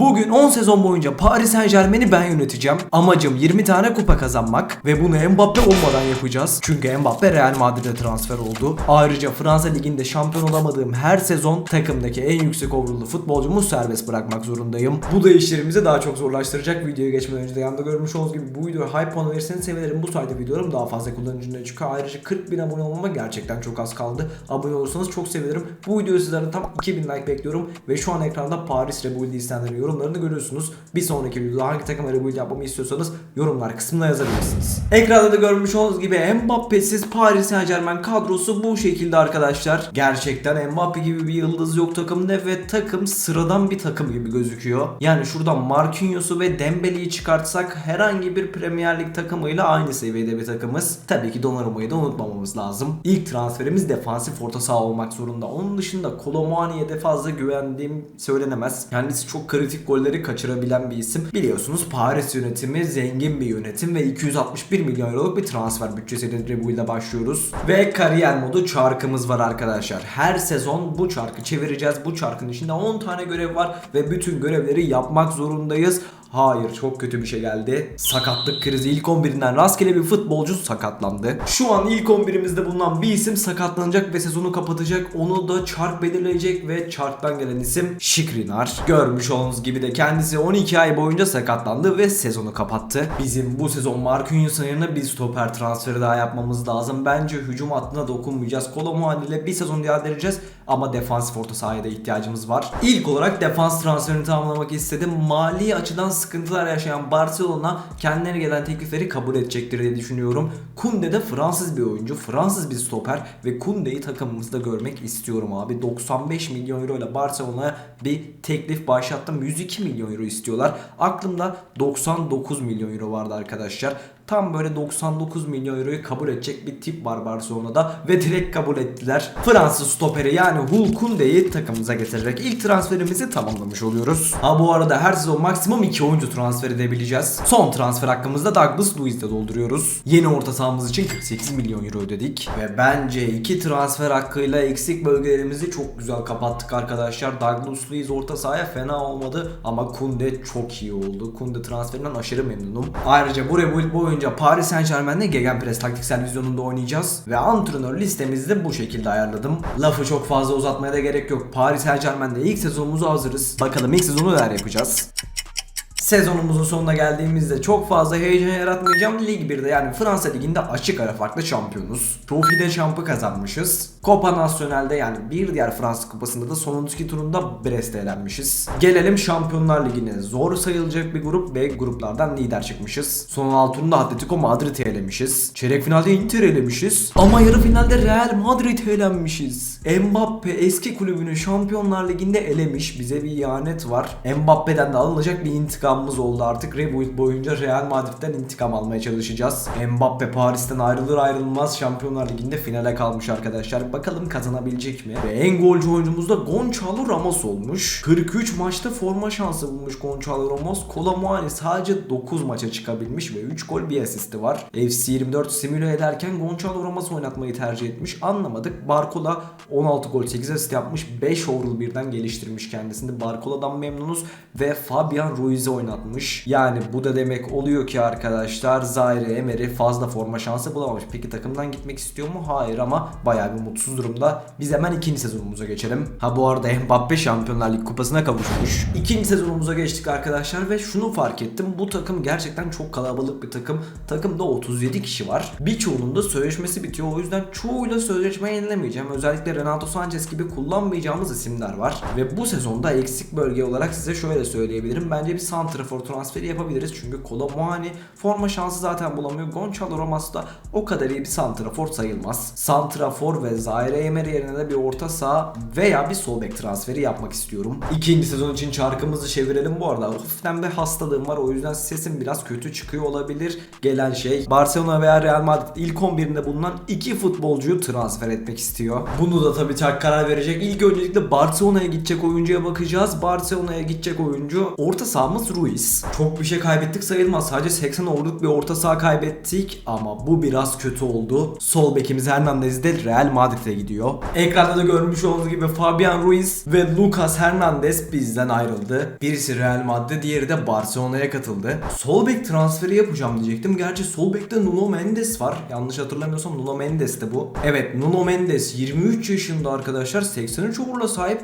Bugün 10 sezon boyunca Paris Saint Germain'i ben yöneteceğim. Amacım 20 tane kupa kazanmak ve bunu Mbappe olmadan yapacağız. Çünkü Mbappe Real Madrid'e transfer oldu. Ayrıca Fransa Ligi'nde şampiyon olamadığım her sezon takımdaki en yüksek overall'lı futbolcumu serbest bırakmak zorundayım. Bu da işlerimizi daha çok zorlaştıracak. Videoya geçmeden önce de yanında görmüş olduğunuz gibi bu videoya hype puanı verirseniz sevinirim. Bu sayede videolarım daha fazla kullanıcı çıkıyor. Ayrıca 40 bin abone olmama gerçekten çok az kaldı. Abone olursanız çok sevinirim. Bu videoyu sizlerden tam 2000 like bekliyorum ve şu an ekranda Paris Rebuild'i isteyenlerin yorumlarını görüyorsunuz. Bir sonraki videoda hangi takıma rebuild yapmamı istiyorsanız yorumlar kısmına yazabilirsiniz. Ekranda da görmüş olduğunuz gibi Mbappe'siz Paris Saint Germain kadrosu bu şekilde arkadaşlar. Gerçekten Mbappe gibi bir yıldız yok takımda ve takım sıradan bir takım gibi gözüküyor. Yani şuradan Marquinhos'u ve Dembele'yi çıkartsak herhangi bir Premier Lig takımıyla aynı seviyede bir takımız. Tabii ki Donnarumma'yı da unutmamamız lazım. İlk transferimiz defansif orta saha olmak zorunda. Onun dışında Kolomani'ye de fazla güvendiğim söylenemez. Kendisi çok kritik golleri kaçırabilen bir isim. Biliyorsunuz Paris yönetimi zengin bir yönetim ve 261 milyon euroluk bir transfer bütçesiyle Rebuild'e başlıyoruz. Ve kariyer modu çarkımız var arkadaşlar. Her sezon bu çarkı çevireceğiz. Bu çarkın içinde 10 tane görev var ve bütün görevleri yapmak zorundayız. Hayır çok kötü bir şey geldi. Sakatlık krizi ilk 11'inden rastgele bir futbolcu sakatlandı. Şu an ilk 11'imizde bulunan bir isim sakatlanacak ve sezonu kapatacak. Onu da çark belirleyecek ve çarktan gelen isim Şikrinar. Görmüş olduğunuz gibi de kendisi 12 ay boyunca sakatlandı ve sezonu kapattı. Bizim bu sezon Marquinhos'un yerine bir stoper transferi daha yapmamız lazım. Bence hücum hattına dokunmayacağız. Kolo ile bir sezon iade edeceğiz ama defansif orta sahaya da ihtiyacımız var. İlk olarak defans transferini tamamlamak istedim. Mali açıdan sıkıntılar yaşayan Barcelona kendilerine gelen teklifleri kabul edecektir diye düşünüyorum. Kunde de Fransız bir oyuncu, Fransız bir stoper ve Kunde'yi takımımızda görmek istiyorum abi. 95 milyon euro ile Barcelona'ya bir teklif başlattım. 102 milyon euro istiyorlar. Aklımda 99 milyon euro vardı arkadaşlar. Tam böyle 99 milyon euroyu kabul edecek bir tip var Barcelona'da ve direkt kabul ettiler. Fransız stoperi yani Hulkunde'yi takımımıza getirerek ilk transferimizi tamamlamış oluyoruz. Ha bu arada her sezon maksimum 2 oyuncu transfer edebileceğiz. Son transfer hakkımızda Douglas Luiz'le dolduruyoruz. Yeni orta sahamız için 48 milyon euro ödedik. Ve bence iki transfer hakkıyla eksik bölgelerimizi çok güzel kapattık arkadaşlar. Douglas Luiz orta sahaya fena olmadı ama Kunde çok iyi oldu. Kunde transferinden aşırı memnunum. Ayrıca bu rebuild boyunca Paris Saint Germain'de Gegenpress taktiksel vizyonunda oynayacağız. Ve antrenör listemizi de bu şekilde ayarladım. Lafı çok fazla uzatmaya da gerek yok. Paris Saint Germain'de ilk sezonumuzu hazırız. Bakalım ilk sezonu neler yapacağız. Sezonumuzun sonuna geldiğimizde çok fazla heyecan yaratmayacağım. Lig 1'de yani Fransa Ligi'nde açık ara farklı şampiyonuz. Trofide şampı kazanmışız. Copa National'de yani bir diğer Fransız kupasında da sonundaki turunda Brest'e elenmişiz. Gelelim Şampiyonlar Ligi'ne. Zor sayılacak bir grup ve gruplardan lider çıkmışız. Son 6 turunda Atletico Madrid'i elemişiz. Çeyrek finalde Inter elemişiz. Ama yarı finalde Real Madrid elenmişiz. Mbappe eski kulübünü Şampiyonlar Ligi'nde elemiş. Bize bir ihanet var. Mbappe'den de alınacak bir intikam intikamımız oldu artık. Rebuild boyunca Real Madrid'den intikam almaya çalışacağız. Mbappe Paris'ten ayrılır ayrılmaz Şampiyonlar Ligi'nde finale kalmış arkadaşlar. Bakalım kazanabilecek mi? Ve en golcü oyuncumuz da Gonçalo Ramos olmuş. 43 maçta forma şansı bulmuş Gonçalo Ramos. Kolomuani sadece 9 maça çıkabilmiş ve 3 gol bir asisti var. FC 24 simüle ederken Gonçalo Ramos oynatmayı tercih etmiş. Anlamadık. Barcola 16 gol 8 asist yapmış. 5 overall birden geliştirmiş kendisini. Barcola'dan memnunuz ve Fabian Ruiz'i oynatmış oynatmış. Yani bu da demek oluyor ki arkadaşlar Zaire Emery fazla forma şansı bulamamış. Peki takımdan gitmek istiyor mu? Hayır ama bayağı bir mutsuz durumda. Biz hemen ikinci sezonumuza geçelim. Ha bu arada Mbappe Şampiyonlar Ligi kupasına kavuşmuş. İkinci sezonumuza geçtik arkadaşlar ve şunu fark ettim. Bu takım gerçekten çok kalabalık bir takım. Takımda 37 kişi var. Birçoğunun da sözleşmesi bitiyor. O yüzden çoğuyla sözleşme yenilemeyeceğim. Özellikle Renato Sanchez gibi kullanmayacağımız isimler var. Ve bu sezonda eksik bölge olarak size şöyle söyleyebilirim. Bence bir santrafor transferi yapabiliriz. Çünkü Kolomuani forma şansı zaten bulamıyor. Gonçalo Ramos da o kadar iyi bir santrafor sayılmaz. Santrafor ve Zaire Emery yerine de bir orta saha veya bir sol bek transferi yapmak istiyorum. İkinci sezon için çarkımızı çevirelim bu arada. Hafiften bir hastalığım var o yüzden sesim biraz kötü çıkıyor olabilir. Gelen şey Barcelona veya Real Madrid ilk 11'inde bulunan iki futbolcuyu transfer etmek istiyor. Bunu da tabii tak karar verecek. İlk öncelikle Barcelona'ya gidecek oyuncuya bakacağız. Barcelona'ya gidecek oyuncu orta sahamız Rui Ruiz. Çok bir şey kaybettik sayılmaz. Sadece 80 orduk bir orta saha kaybettik ama bu biraz kötü oldu. Sol bekimiz Hernandez de Real Madrid'e gidiyor. Ekranda da görmüş olduğunuz gibi Fabian Ruiz ve Lucas Hernandez bizden ayrıldı. Birisi Real Madrid, diğeri de Barcelona'ya katıldı. Sol bek transferi yapacağım diyecektim. Gerçi sol bekte Nuno Mendes var. Yanlış hatırlamıyorsam Nuno Mendes de bu. Evet Nuno Mendes 23 yaşında arkadaşlar 83 over'la sahip.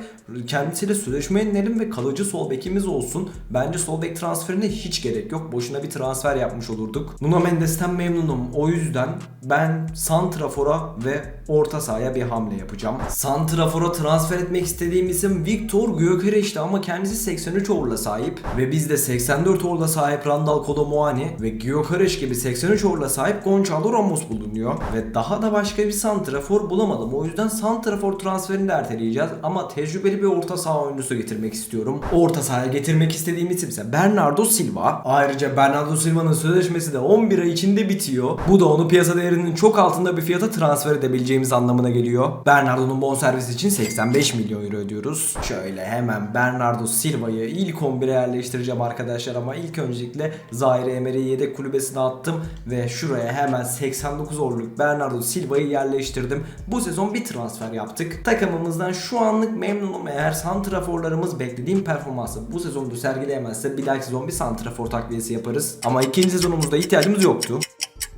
Kendisiyle sözleşme yenilelim ve kalıcı sol bekimiz olsun. Bence sol bek transferine hiç gerek yok. Boşuna bir transfer yapmış olurduk. Nuno Mendes'ten memnunum. O yüzden ben Santrafor'a ve orta sahaya bir hamle yapacağım. Santrafor'a transfer etmek istediğim isim Victor Gyökeres'ti ama kendisi 83 over'la sahip ve bizde 84 over'la sahip Randall Colomuani ve Gyökeres gibi 83 over'la sahip Gonçalo Ramos bulunuyor ve daha da başka bir santrafor bulamadım. O yüzden santrafor transferini de erteleyeceğiz ama tecrübeli bir orta saha oyuncusu getirmek istiyorum. Orta sahaya getirmek istediğim isim ise Bernardo Silva. Ayrıca Bernardo Silva'nın sözleşmesi de 11 ay içinde bitiyor. Bu da onu piyasa değerinin çok altında bir fiyata transfer edebileceğimiz anlamına geliyor. Bernardo'nun bonservisi için 85 milyon euro ödüyoruz. Şöyle hemen Bernardo Silva'yı ilk 11'e yerleştireceğim arkadaşlar ama ilk öncelikle Zaire Emery'i yedek kulübesine attım ve şuraya hemen 89 orluk Bernardo Silva'yı yerleştirdim. Bu sezon bir transfer yaptık. Takımımızdan şu anlık memnunum. Eğer santraforlarımız beklediğim performansı bu sezonda sergileyemezse bir dahaki sezon bir santrafor takviyesi yaparız. Ama ikinci sezonumuzda ihtiyacımız yoktu.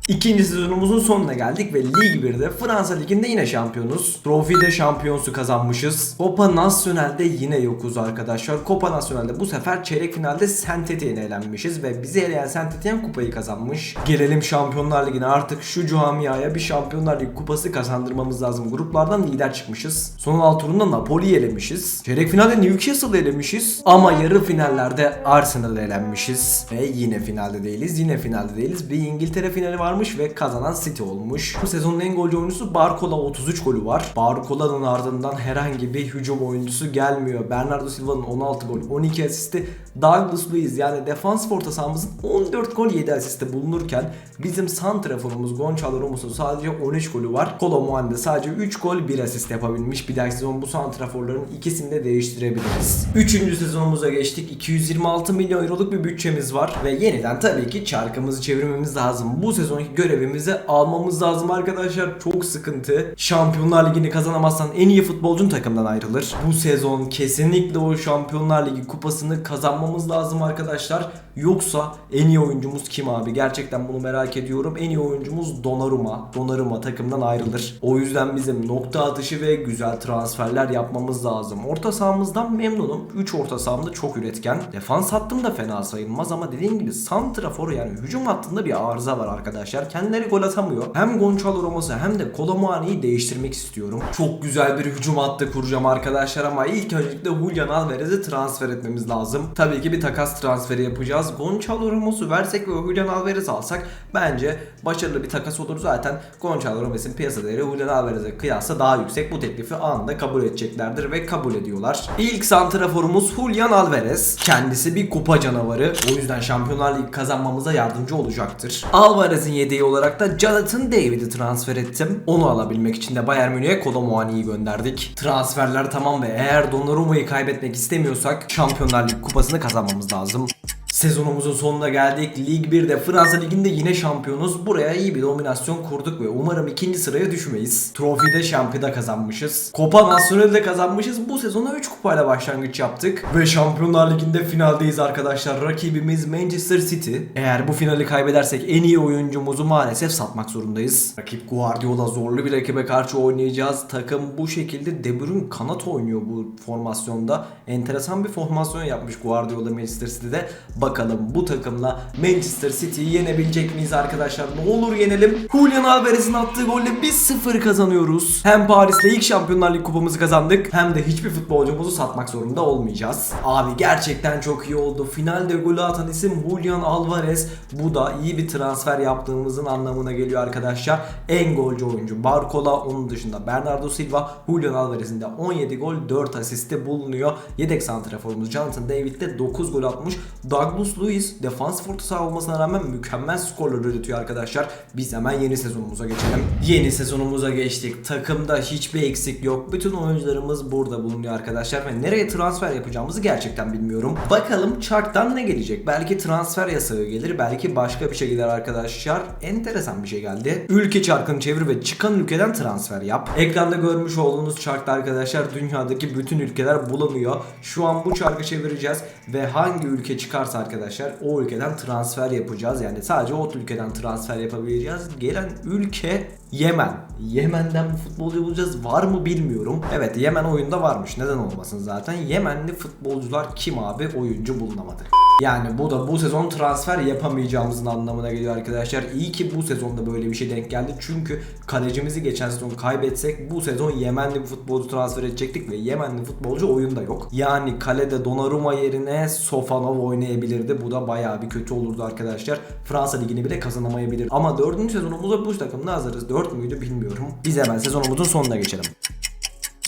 İkinci sezonumuzun sonuna geldik ve Lig 1'de Fransa Ligi'nde yine şampiyonuz. Trofide şampiyonsu kazanmışız. Copa Nacional'de yine yokuz arkadaşlar. Copa Nacional'de bu sefer çeyrek finalde Saint Etienne'e elenmişiz ve bizi eleyen Saint kupayı kazanmış. Gelelim Şampiyonlar Ligi'ne artık şu camiaya bir Şampiyonlar Ligi kupası kazandırmamız lazım. Gruplardan lider çıkmışız. Son alt turunda Napoli'yi elemişiz. Çeyrek finalde Newcastle'ı elemişiz. Ama yarı finallerde Arsenal'ı elenmişiz. Ve yine finalde değiliz. Yine finalde değiliz. Bir İngiltere finali varmış ve kazanan City olmuş. Bu sezonun en golcü oyuncusu Barcola 33 golü var. Barcola'nın ardından herhangi bir hücum oyuncusu gelmiyor. Bernardo Silva'nın 16 gol, 12 asisti. Douglas Luiz yani defans orta sahamızın 14 gol 7 asisti bulunurken bizim santraforumuz Gonçalo Ramos'un sadece 13 golü var. Kolo sadece 3 gol 1 asist yapabilmiş. Bir dahaki sezon bu santraforların ikisini de değiştirebiliriz. Üçüncü sezonumuza geçtik. 226 milyon euroluk bir bütçemiz var ve yeniden tabii ki çarkımızı çevirmemiz lazım. Bu sezonki görevimizi almamız lazım arkadaşlar. Çok sıkıntı. Şampiyonlar Ligi'ni kazanamazsan en iyi futbolcun takımdan ayrılır. Bu sezon kesinlikle o Şampiyonlar Ligi kupasını kazanmamız lazım arkadaşlar. Yoksa en iyi oyuncumuz kim abi? Gerçekten bunu merak ediyorum. En iyi oyuncumuz Donnarumma. Donnarumma takımdan ayrılır. O yüzden bizim nokta atışı ve güzel transferler yapmamız lazım. Orta sahamızdan memnunum. 3 orta sahamda çok üretken. Defans hattım da fena sayılmaz ama dediğim gibi santrafor yani hücum hattında bir arıza var arkadaşlar. Kendileri gol atamıyor. Hem Gonçalo Ramos'u hem de Colomani'yi değiştirmek istiyorum. Çok güzel bir hücum hattı kuracağım arkadaşlar ama ilk öncelikle Julian Alvarez'i transfer etmemiz lazım. Tabii ki bir takas transferi yapacağız. Gonçalo Ramos'u versek ve Julian Alvarez alsak bence başarılı bir takas olur zaten. Gonçalo Ramos'un piyasa değeri Julian Alvarez'e kıyasla daha yüksek. Bu teklifi anında kabul edeceklerdir ve kabul ediyorlar. İlk santraforumuz Julian Alvarez. Kendisi bir kupa canavarı. O yüzden Şampiyonlar Ligi kazanmamıza yardımcı olacaktır. Alvarez'in yedeği olarak da Jonathan David'i transfer ettim. Onu alabilmek için de Bayern Münih'e Kolomuani'yi gönderdik. Transferler tamam ve eğer Donnarumma'yı kaybetmek istemiyorsak Şampiyonlar Ligi kupasını kazanmamız lazım. Sezonumuzun sonuna geldik. Lig 1'de Fransa Ligi'nde yine şampiyonuz. Buraya iyi bir dominasyon kurduk ve umarım ikinci sıraya düşmeyiz. Trofide şampiyona kazanmışız. Copa Nacional'de kazanmışız. Bu sezona 3 kupayla başlangıç yaptık. Ve Şampiyonlar Ligi'nde finaldeyiz arkadaşlar. Rakibimiz Manchester City. Eğer bu finali kaybedersek en iyi oyuncumuzu maalesef satmak zorundayız. Rakip Guardiola zorlu bir rakibe karşı oynayacağız. Takım bu şekilde De Bruyne kanat oynuyor bu formasyonda. Enteresan bir formasyon yapmış Guardiola Manchester City'de. Bakalım bu takımla Manchester City'yi yenebilecek miyiz arkadaşlar? Ne olur yenelim. Julian Alvarez'in attığı golle 1-0 kazanıyoruz. Hem Paris'le ilk Şampiyonlar Ligi kupamızı kazandık hem de hiçbir futbolcumuzu satmak zorunda olmayacağız. Abi gerçekten çok iyi oldu. Finalde golü atan isim Julian Alvarez. Bu da iyi bir transfer yaptığımızın anlamına geliyor arkadaşlar. En golcü oyuncu Barcola. Onun dışında Bernardo Silva, Julian Alvarez'in de 17 gol 4 asisti bulunuyor. Yedek santraforumuz Jonathan David de 9 gol atmış. Doug Carlos Luis defans orta saha olmasına rağmen mükemmel skorlar üretiyor arkadaşlar. Biz hemen yeni sezonumuza geçelim. Yeni sezonumuza geçtik. Takımda hiçbir eksik yok. Bütün oyuncularımız burada bulunuyor arkadaşlar ve nereye transfer yapacağımızı gerçekten bilmiyorum. Bakalım charttan ne gelecek? Belki transfer yasağı gelir, belki başka bir şey gelir arkadaşlar. Enteresan bir şey geldi. Ülke çarkını çevir ve çıkan ülkeden transfer yap. Ekranda görmüş olduğunuz chartta arkadaşlar dünyadaki bütün ülkeler bulunuyor. Şu an bu çarkı çevireceğiz ve hangi ülke çıkarsa arkadaşlar o ülkeden transfer yapacağız. Yani sadece o ülkeden transfer yapabileceğiz. Gelen ülke Yemen. Yemen'den bir futbolcu bulacağız. Var mı bilmiyorum. Evet Yemen oyunda varmış. Neden olmasın zaten. Yemenli futbolcular kim abi? Oyuncu bulunamadı. Yani bu da bu sezon transfer yapamayacağımızın anlamına geliyor arkadaşlar. İyi ki bu sezonda böyle bir şey denk geldi. Çünkü kalecimizi geçen sezon kaybetsek bu sezon Yemenli bir futbolcu transfer edecektik ve Yemenli futbolcu oyunda yok. Yani kalede Donnarumma yerine Sofanov oynayabilirdi. Bu da bayağı bir kötü olurdu arkadaşlar. Fransa ligini bile kazanamayabilir. Ama 4. sezonumuza bu takımda hazırız. 4 müydü bilmiyorum. Biz hemen sezonumuzun sonuna geçelim.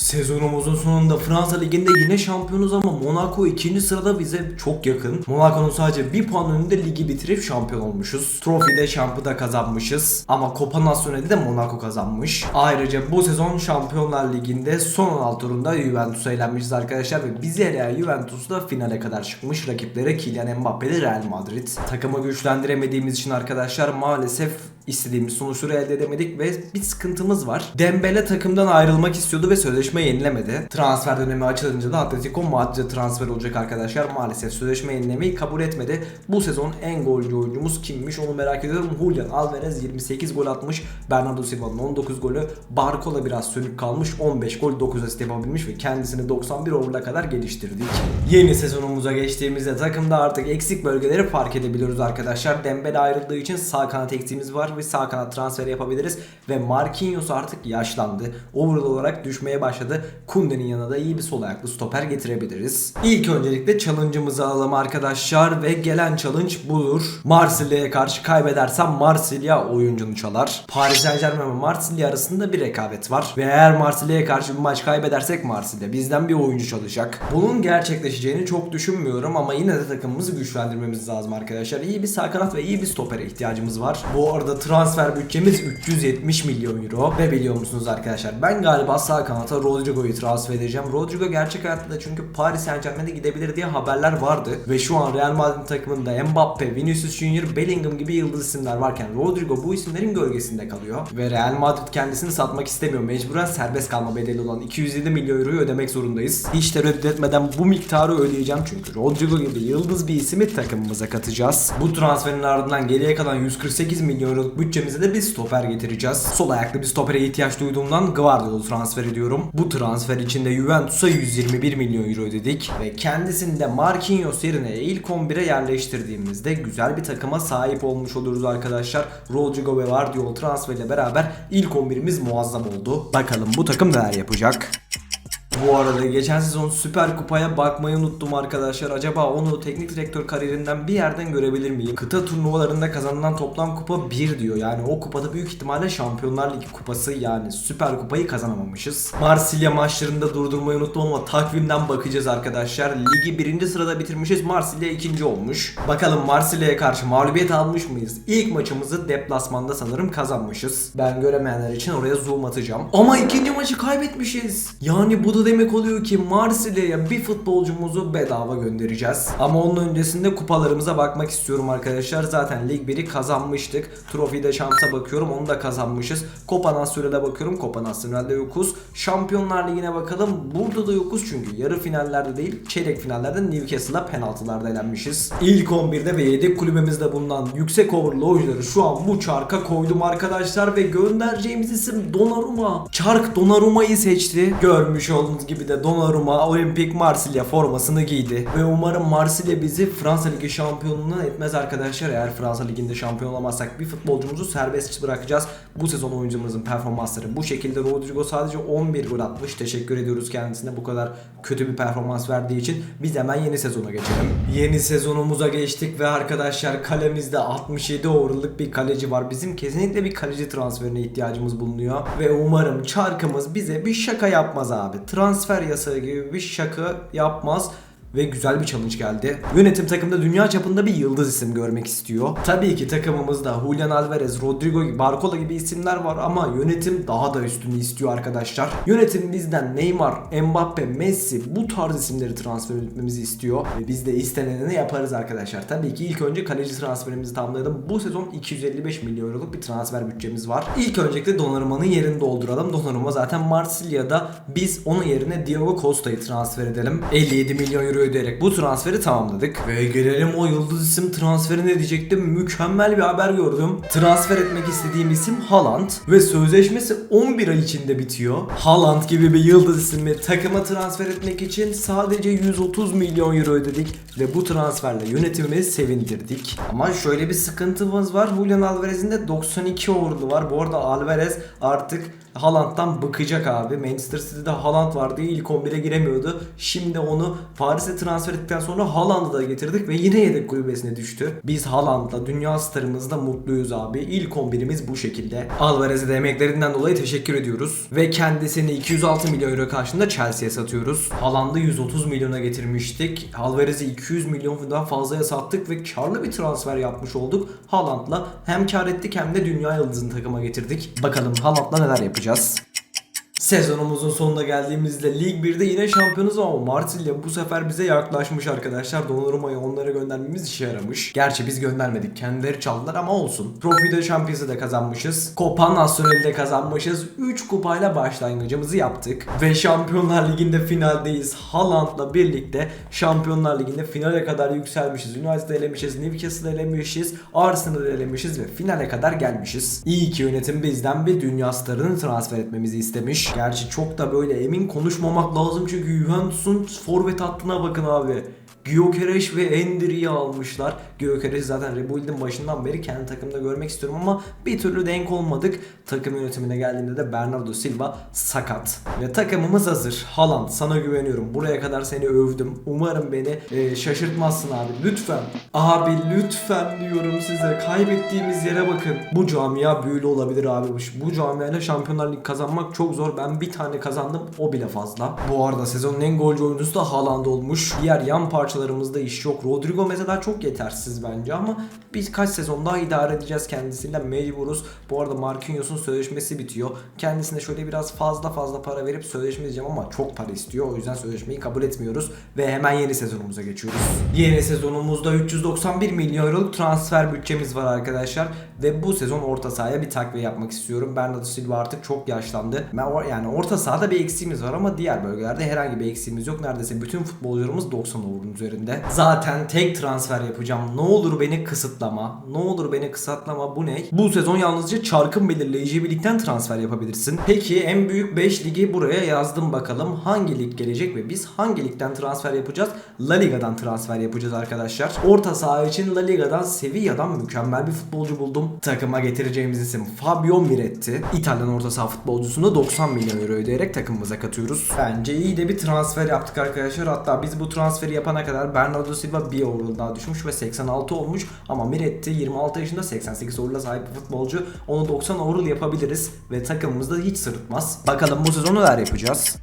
Sezonumuzun sonunda Fransa Ligi'nde yine şampiyonuz ama Monaco ikinci sırada bize çok yakın. Monaco'nun sadece bir puan önünde ligi bitirip şampiyon olmuşuz. Trofide da kazanmışız. Ama Copa Nacional'i de Monaco kazanmış. Ayrıca bu sezon Şampiyonlar Ligi'nde son 16 turunda Juventus'a elenmişiz arkadaşlar ve bizi eleyen Juventus da finale kadar çıkmış. Rakipleri Kylian Mbappe'li Real Madrid. Takımı güçlendiremediğimiz için arkadaşlar maalesef istediğimiz sonuçları elde edemedik ve bir sıkıntımız var. Dembele takımdan ayrılmak istiyordu ve sözleşme yenilemedi. Transfer dönemi açılınca da Atletico Madrid'e transfer olacak arkadaşlar. Maalesef sözleşme yenilemeyi kabul etmedi. Bu sezon en golcü oyuncumuz kimmiş onu merak ediyorum. Julian Alvarez 28 gol atmış. Bernardo Silva'nın 19 golü. Barcola biraz sönük kalmış. 15 gol 9 asist yapabilmiş ve kendisini 91 over'a kadar geliştirdik. Yeni sezonumuza geçtiğimizde takımda artık eksik bölgeleri fark edebiliyoruz arkadaşlar. Dembele ayrıldığı için sağ kanat eksiğimiz var ve sağ kanat transferi yapabiliriz. Ve Marquinhos artık yaşlandı. Overall olarak düşmeye başladı. Kunde'nin yanına da iyi bir sol ayaklı stoper getirebiliriz. İlk öncelikle challenge'ımızı alalım arkadaşlar ve gelen challenge budur. Marsilya'ya karşı kaybedersem Marsilya oyuncunu çalar. Paris Saint Germain ve Marsilya arasında bir rekabet var. Ve eğer Marsilya'ya karşı bir maç kaybedersek Marsilya bizden bir oyuncu çalacak. Bunun gerçekleşeceğini çok düşünmüyorum ama yine de takımımızı güçlendirmemiz lazım arkadaşlar. İyi bir sağ kanat ve iyi bir stopere ihtiyacımız var. Bu arada transfer bütçemiz 370 milyon euro. Ve biliyor musunuz arkadaşlar ben galiba sağ kanata Rodrigo'yu transfer edeceğim. Rodrigo gerçek hayatta da çünkü Paris Saint Germain'e gidebilir diye haberler vardı. Ve şu an Real Madrid takımında Mbappe, Vinicius Junior, Bellingham gibi yıldız isimler varken Rodrigo bu isimlerin gölgesinde kalıyor. Ve Real Madrid kendisini satmak istemiyor. Mecburen serbest kalma bedeli olan 207 milyon euroyu ödemek zorundayız. Hiç tereddüt etmeden bu miktarı ödeyeceğim çünkü Rodrigo gibi yıldız bir ismi takımımıza katacağız. Bu transferin ardından geriye kalan 148 milyon euroluk bütçemize de bir stoper getireceğiz. Sol ayaklı bir stopere ihtiyaç duyduğumdan Guardiola'yı transfer ediyorum. Bu transfer için de Juventus'a 121 milyon euro ödedik ve kendisini de Marquinhos yerine ilk 11'e yerleştirdiğimizde güzel bir takıma sahip olmuş oluruz arkadaşlar. Rodrigo ve Guardiola transferiyle beraber ilk 11'imiz muazzam oldu. Bakalım bu takım neler yapacak? Bu arada geçen sezon Süper Kupa'ya bakmayı unuttum arkadaşlar. Acaba onu teknik direktör kariyerinden bir yerden görebilir miyim? Kıta turnuvalarında kazanılan toplam kupa 1 diyor. Yani o kupada büyük ihtimalle Şampiyonlar Ligi kupası yani Süper Kupayı kazanamamışız. Marsilya maçlarında durdurmayı unuttum ama takvimden bakacağız arkadaşlar. Ligi birinci sırada bitirmişiz. Marsilya ikinci olmuş. Bakalım Marsilya'ya karşı mağlubiyet almış mıyız? İlk maçımızı deplasmanda sanırım kazanmışız. Ben göremeyenler için oraya zoom atacağım. Ama ikinci maçı kaybetmişiz. Yani bu da demek oluyor ki Marsilya'ya bir futbolcumuzu bedava göndereceğiz. Ama onun öncesinde kupalarımıza bakmak istiyorum arkadaşlar. Zaten Lig 1'i kazanmıştık. Trofide şansa bakıyorum onu da kazanmışız. Copa Nacional'e bakıyorum. Copa Nacional'de yokuz. Şampiyonlar Ligi'ne bakalım. Burada da yokuz çünkü yarı finallerde değil çeyrek finallerde Newcastle'a penaltılarda elenmişiz. İlk 11'de ve yedek kulübemizde bulunan yüksek overlı oyuncuları şu an bu çarka koydum arkadaşlar ve göndereceğimiz isim Donnarumma. Çark Donnarumma'yı seçti. Görmüş olduğunuz gibi de Donnarumma Olimpik Marsilya formasını giydi. Ve umarım Marsilya bizi Fransa Ligi şampiyonluğuna etmez arkadaşlar. Eğer Fransa Ligi'nde şampiyon olamazsak bir futbolcumuzu serbest bırakacağız. Bu sezon oyuncumuzun performansları bu şekilde. Rodrigo sadece 11 gol atmış. Teşekkür ediyoruz kendisine bu kadar kötü bir performans verdiği için. Biz hemen yeni sezona geçelim. Yeni sezonumuza geçtik ve arkadaşlar kalemizde 67 overall'lık bir kaleci var. Bizim kesinlikle bir kaleci transferine ihtiyacımız bulunuyor. Ve umarım çarkımız bize bir şaka yapmaz abi. Transfer yasağı gibi bir şaka yapmaz. Ve güzel bir challenge geldi. Yönetim takımda dünya çapında bir yıldız isim görmek istiyor. Tabii ki takımımızda Julian Alvarez, Rodrigo, Barcola gibi isimler var ama yönetim daha da üstünü istiyor arkadaşlar. Yönetim bizden Neymar, Mbappe, Messi bu tarz isimleri transfer etmemizi istiyor ve biz de istenenini yaparız arkadaşlar. Tabii ki ilk önce kaleci transferimizi tamamladım. Bu sezon 255 milyon euroluk bir transfer bütçemiz var. İlk öncelikle Donnarumma'nın yerini dolduralım. Donnarumma zaten Marsilya'da biz onun yerine Diego Costa'yı transfer edelim. 57 milyon euro ödeyerek bu transferi tamamladık. Ve gelelim o yıldız isim transferine diyecektim. Mükemmel bir haber gördüm. Transfer etmek istediğim isim Haaland ve sözleşmesi 11 ay içinde bitiyor. Haaland gibi bir yıldız ismi takıma transfer etmek için sadece 130 milyon euro ödedik ve bu transferle yönetimimi sevindirdik. Ama şöyle bir sıkıntımız var. Julian Alvarez'in de 92 overall'u var. Bu arada Alvarez artık Haaland'dan bıkacak abi. Manchester City'de Haaland vardı. ilk 11'e giremiyordu. Şimdi onu Paris'e transfer ettikten sonra Haaland'ı da getirdik ve yine yedek kulübesine düştü. Biz Haaland'la dünya starımızda mutluyuz abi. İlk 11'imiz bu şekilde. Alvarez'e de emeklerinden dolayı teşekkür ediyoruz. Ve kendisini 206 milyon euro karşılığında Chelsea'ye satıyoruz. Haaland'ı 130 milyona getirmiştik. Alvarez'i 200 milyondan fazlaya sattık ve karlı bir transfer yapmış olduk. Haaland'la hem kar ettik hem de dünya yıldızını takıma getirdik. Bakalım Haaland'la neler yapacağız. Sezonumuzun sonuna geldiğimizde Lig 1'de yine şampiyonuz ama Marsilya bu sefer bize yaklaşmış arkadaşlar. Donnarumma'yı onlara göndermemiz işe yaramış. Gerçi biz göndermedik. Kendileri çaldılar ama olsun. Trofi'de Champions'ı da kazanmışız. Copa Nacional'de kazanmışız. 3 kupayla başlangıcımızı yaptık. Ve Şampiyonlar Ligi'nde finaldeyiz. Haaland'la birlikte Şampiyonlar Ligi'nde finale kadar yükselmişiz. United'ı elemişiz. Newcastle'ı elemişiz. Arsenal'ı elemişiz ve finale kadar gelmişiz. İyi ki yönetim bizden bir dünya starını transfer etmemizi istemiş. Gerçi çok da böyle emin konuşmamak lazım çünkü Juventus'un forvet hattına bakın abi. Gyökeres ve Endri'yi almışlar. Gyökeres zaten Rebuild'in başından beri kendi takımda görmek istiyorum ama bir türlü denk olmadık. Takım yönetimine geldiğinde de Bernardo Silva sakat. Ve takımımız hazır. Haaland sana güveniyorum. Buraya kadar seni övdüm. Umarım beni e, şaşırtmazsın abi. Lütfen. Abi lütfen diyorum size. Kaybettiğimiz yere bakın. Bu camia büyülü olabilir abi. Bu camiayla Şampiyonlar Ligi kazanmak çok zor. Ben bir tane kazandım. O bile fazla. Bu arada sezonun en golcü oyuncusu da Haaland olmuş. Diğer yan parçalarımızda iş yok. Rodrigo mesela çok yetersiz bence ama birkaç sezon daha idare edeceğiz kendisiyle mecburuz. Bu arada Marquinhos'un sözleşmesi bitiyor. Kendisine şöyle biraz fazla fazla para verip sözleşme diyeceğim ama çok para istiyor. O yüzden sözleşmeyi kabul etmiyoruz ve hemen yeni sezonumuza geçiyoruz. Yeni sezonumuzda 391 milyon euroluk transfer bütçemiz var arkadaşlar ve bu sezon orta sahaya bir takviye yapmak istiyorum. Bernardo Silva artık çok yaşlandı. Yani orta sahada bir eksiğimiz var ama diğer bölgelerde herhangi bir eksiğimiz yok. Neredeyse bütün futbolcularımız 90 over'un üzerinde. Zaten tek transfer yapacağım. Ne olur beni kısıtlama. Ne olur beni kısıtlama. Bu ne? Bu sezon yalnızca çarkın belirleyici bir ligden transfer yapabilirsin. Peki en büyük 5 ligi buraya yazdım bakalım. Hangi lig gelecek ve biz hangi ligden transfer yapacağız? La Liga'dan transfer yapacağız arkadaşlar. Orta saha için La Liga'dan Sevilla'dan mükemmel bir futbolcu buldum. Takıma getireceğimiz isim Fabio Miretti. İtalyan orta saha futbolcusunu 90 milyon euro ödeyerek takımımıza katıyoruz. Bence iyi de bir transfer yaptık arkadaşlar. Hatta biz bu transferi yapana kadar Bernardo Silva bir overall daha düşmüş ve 86 olmuş. Ama Miretti 26 yaşında 88 overall'a sahip bir futbolcu. Onu 90 overall yapabiliriz ve takımımızda hiç sırıtmaz. Bakalım bu sezon neler yapacağız.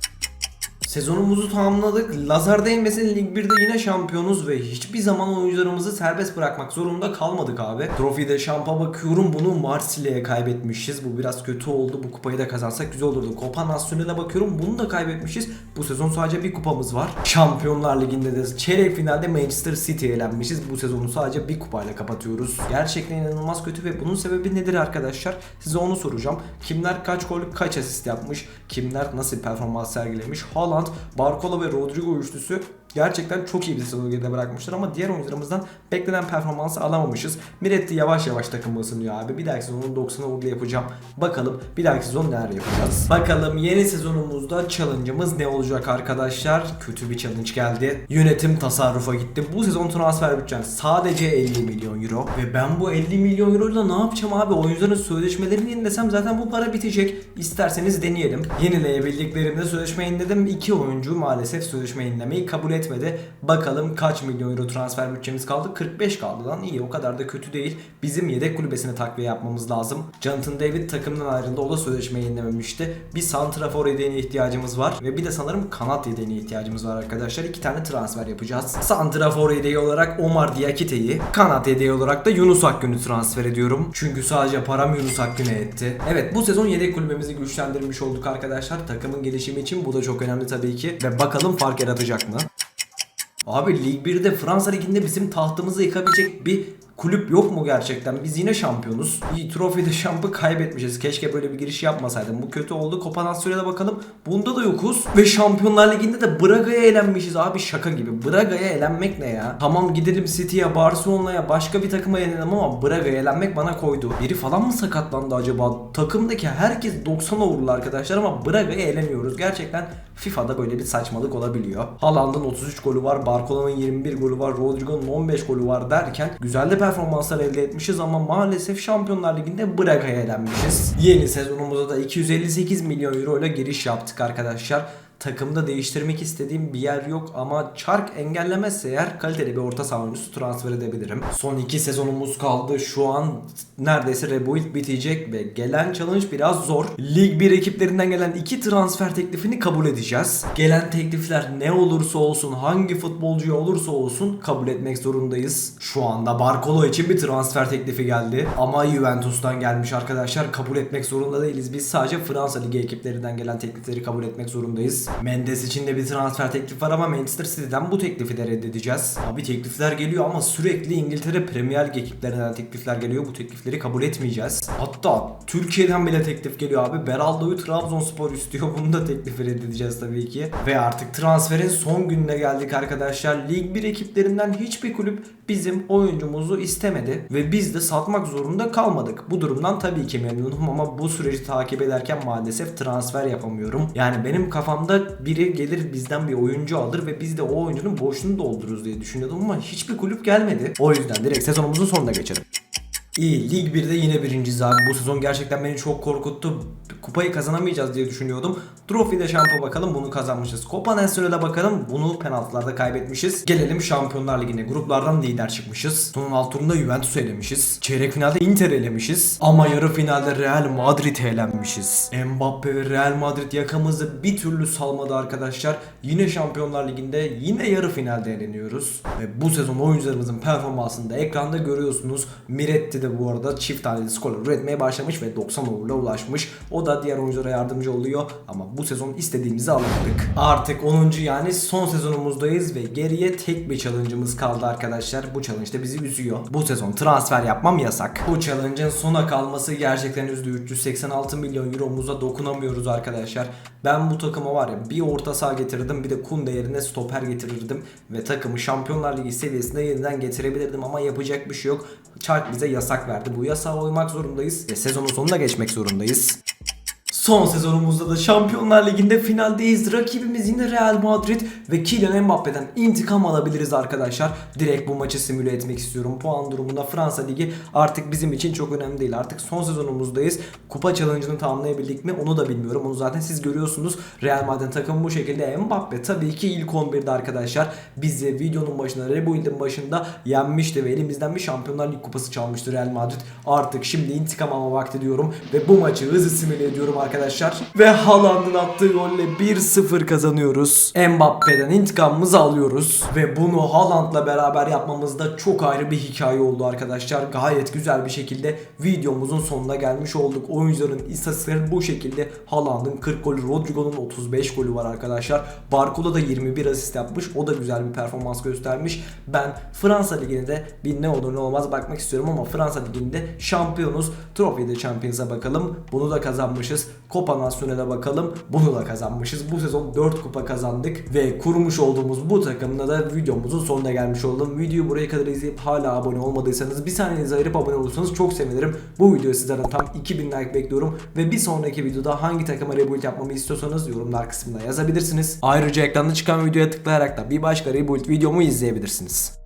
Sezonumuzu tamamladık. Lazar değmesin Lig 1'de yine şampiyonuz ve hiçbir zaman oyuncularımızı serbest bırakmak zorunda kalmadık abi. Trofide şampa bakıyorum bunu Marsilya'ya kaybetmişiz. Bu biraz kötü oldu. Bu kupayı da kazansak güzel olurdu. Copa Nacional'e bakıyorum bunu da kaybetmişiz. Bu sezon sadece bir kupamız var. Şampiyonlar Ligi'nde de çeyrek finalde Manchester City'ye elenmişiz. Bu sezonu sadece bir kupayla kapatıyoruz. Gerçekten inanılmaz kötü ve bunun sebebi nedir arkadaşlar? Size onu soracağım. Kimler kaç gol kaç asist yapmış? Kimler nasıl performans sergilemiş? Haaland, Barcola ve Rodrigo üçlüsü gerçekten çok iyi bir sezonu geride bırakmışlar ama diğer oyuncularımızdan beklenen performansı alamamışız. Miretti yavaş yavaş takımı ısınıyor abi. Bir dahaki sezonun 90'a vurgu yapacağım. Bakalım bir dahaki sezon neler yapacağız. Bakalım yeni sezonumuzda challenge'ımız ne olacak arkadaşlar? Kötü bir challenge geldi. Yönetim tasarrufa gitti. Bu sezon transfer bütçen sadece 50 milyon euro. Ve ben bu 50 milyon euro ile ne yapacağım abi? Oyuncuların sözleşmelerini yenilesem zaten bu para bitecek. İsterseniz deneyelim. Yenileyebildiklerimde sözleşme yeniledim. İki oyuncu maalesef sözleşme yenilemeyi kabul etmedi etmedi. Bakalım kaç milyon euro transfer bütçemiz kaldı? 45 kaldı lan iyi o kadar da kötü değil. Bizim yedek kulübesine takviye yapmamız lazım. Jonathan David takımdan ayrıldı. O da sözleşmeyi yenilememişti. Bir santrafor yedeğine ihtiyacımız var. Ve bir de sanırım kanat yedeğine ihtiyacımız var arkadaşlar. İki tane transfer yapacağız. Santrafor yedeği olarak Omar Diakite'yi, kanat yedeği olarak da Yunus Akgün'ü transfer ediyorum. Çünkü sadece param Yunus Akgün'e etti. Evet bu sezon yedek kulübemizi güçlendirmiş olduk arkadaşlar. Takımın gelişimi için bu da çok önemli tabii ki. Ve bakalım fark yaratacak mı? Abi Lig 1'de Fransa Ligi'nde bizim tahtımızı yıkabilecek bir kulüp yok mu gerçekten? Biz yine şampiyonuz. İyi trofide şampı kaybetmişiz. Keşke böyle bir giriş yapmasaydım. Bu kötü oldu. Copa Nacional'e bakalım. Bunda da yokuz. Ve Şampiyonlar Ligi'nde de Braga'ya elenmişiz abi şaka gibi. Braga'ya elenmek ne ya? Tamam gidelim City'ye, Barcelona'ya, başka bir takıma yenelim ama Braga'ya elenmek bana koydu. Biri falan mı sakatlandı acaba? Takımdaki herkes 90 vurdu arkadaşlar ama Braga'ya eleniyoruz. Gerçekten FIFA'da böyle bir saçmalık olabiliyor. Haaland'ın 33 golü var, Barcola'nın 21 golü var, Rodrigo'nun 15 golü var derken güzel de performanslar elde etmişiz ama maalesef Şampiyonlar Ligi'nde Braga'ya elenmişiz. Yeni sezonumuza da 258 milyon euro ile giriş yaptık arkadaşlar. Takımda değiştirmek istediğim bir yer yok ama çark engellemezse eğer kaliteli bir orta saha oyuncusu transfer edebilirim. Son iki sezonumuz kaldı. Şu an neredeyse rebuild bitecek ve gelen challenge biraz zor. Lig 1 ekiplerinden gelen iki transfer teklifini kabul edeceğiz. Gelen teklifler ne olursa olsun, hangi futbolcuya olursa olsun kabul etmek zorundayız. Şu anda Barcolo için bir transfer teklifi geldi. Ama Juventus'tan gelmiş arkadaşlar. Kabul etmek zorunda değiliz. Biz sadece Fransa Ligi ekiplerinden gelen teklifleri kabul etmek zorundayız. Mendes için de bir transfer teklifi var ama Manchester City'den bu teklifi de reddedeceğiz. Abi teklifler geliyor ama sürekli İngiltere Premier Lig ekiplerinden teklifler geliyor. Bu teklifleri kabul etmeyeceğiz. Hatta Türkiye'den bile teklif geliyor abi. Beraldo'yu Trabzonspor istiyor. Bunu da teklifi reddedeceğiz tabii ki. Ve artık transferin son gününe geldik arkadaşlar. Lig 1 ekiplerinden hiçbir kulüp bizim oyuncumuzu istemedi ve biz de satmak zorunda kalmadık. Bu durumdan tabii ki memnunum ama bu süreci takip ederken maalesef transfer yapamıyorum. Yani benim kafamda biri gelir bizden bir oyuncu alır ve biz de o oyuncunun boşluğunu doldururuz diye düşünüyordum ama hiçbir kulüp gelmedi. O yüzden direkt sezonumuzun sonuna geçelim. İyi Lig 1'de yine birinciyiz abi. Bu sezon gerçekten beni çok korkuttu. Kupayı kazanamayacağız diye düşünüyordum. Trophy'de şampa bakalım bunu kazanmışız. Copa Nacional'e bakalım bunu penaltılarda kaybetmişiz. Gelelim Şampiyonlar Ligi'ne. Gruplardan lider çıkmışız. Son alt turunda Juventus elemişiz. Çeyrek finalde Inter elemişiz. Ama yarı finalde Real Madrid elenmişiz. Mbappe ve Real Madrid yakamızı bir türlü salmadı arkadaşlar. Yine Şampiyonlar Ligi'nde yine yarı finalde eleniyoruz. Ve bu sezon oyuncularımızın performansını da ekranda görüyorsunuz. Miretti de bu arada çift taneli skorlar üretmeye başlamış ve 90 over'la ulaşmış. O da diğer oyunculara yardımcı oluyor ama bu sezon istediğimizi alamadık. Artık 10. yani son sezonumuzdayız ve geriye tek bir challenge'ımız kaldı arkadaşlar. Bu challenge de bizi üzüyor. Bu sezon transfer yapmam yasak. Bu challenge'ın sona kalması gerçekten üzdü. 386 milyon euromuza dokunamıyoruz arkadaşlar. Ben bu takıma var ya bir orta saha getirdim bir de Kunde yerine stoper getirirdim ve takımı Şampiyonlar Ligi seviyesine yeniden getirebilirdim ama yapacak bir şey yok. Çark bize yasak verdi. Bu yasağa uymak zorundayız ve sezonun sonuna geçmek zorundayız. Son sezonumuzda da Şampiyonlar Ligi'nde finaldeyiz. Rakibimiz yine Real Madrid ve Kylian Mbappe'den intikam alabiliriz arkadaşlar. Direkt bu maçı simüle etmek istiyorum. Puan durumunda Fransa Ligi artık bizim için çok önemli değil. Artık son sezonumuzdayız. Kupa challenge'ını tamamlayabildik mi onu da bilmiyorum. Onu zaten siz görüyorsunuz. Real Madrid takımı bu şekilde. Mbappe tabii ki ilk 11'de arkadaşlar. Bizi videonun başında, Rebuild'in başında yenmişti ve elimizden bir Şampiyonlar Ligi kupası çalmıştı Real Madrid. Artık şimdi intikam alma vakti diyorum ve bu maçı hızlı simüle ediyorum arkadaşlar. Ve Haaland'ın attığı golle 1-0 kazanıyoruz. Mbappe'den intikamımızı alıyoruz. Ve bunu Haaland'la beraber yapmamızda çok ayrı bir hikaye oldu arkadaşlar. Gayet güzel bir şekilde videomuzun sonuna gelmiş olduk. Oyuncuların istatistikleri bu şekilde. Haaland'ın 40 golü, Rodrigo'nun 35 golü var arkadaşlar. Barcola da 21 asist yapmış. O da güzel bir performans göstermiş. Ben Fransa Ligi'nde bir ne olur ne olmaz bakmak istiyorum ama Fransa Ligi'nde şampiyonuz. Trophy de Champions'a bakalım. Bunu da kazanmışız. Copa Nacional'e bakalım. Bunu da kazanmışız. Bu sezon 4 kupa kazandık ve kurmuş olduğumuz bu takımla da videomuzun sonuna gelmiş oldum. Videoyu buraya kadar izleyip hala abone olmadıysanız bir saniyenizi ayırıp abone olursanız çok sevinirim. Bu videoyu sizlerden tam 2000 like bekliyorum ve bir sonraki videoda hangi takıma rebuild yapmamı istiyorsanız yorumlar kısmına yazabilirsiniz. Ayrıca ekranda çıkan videoya tıklayarak da bir başka rebuild videomu izleyebilirsiniz.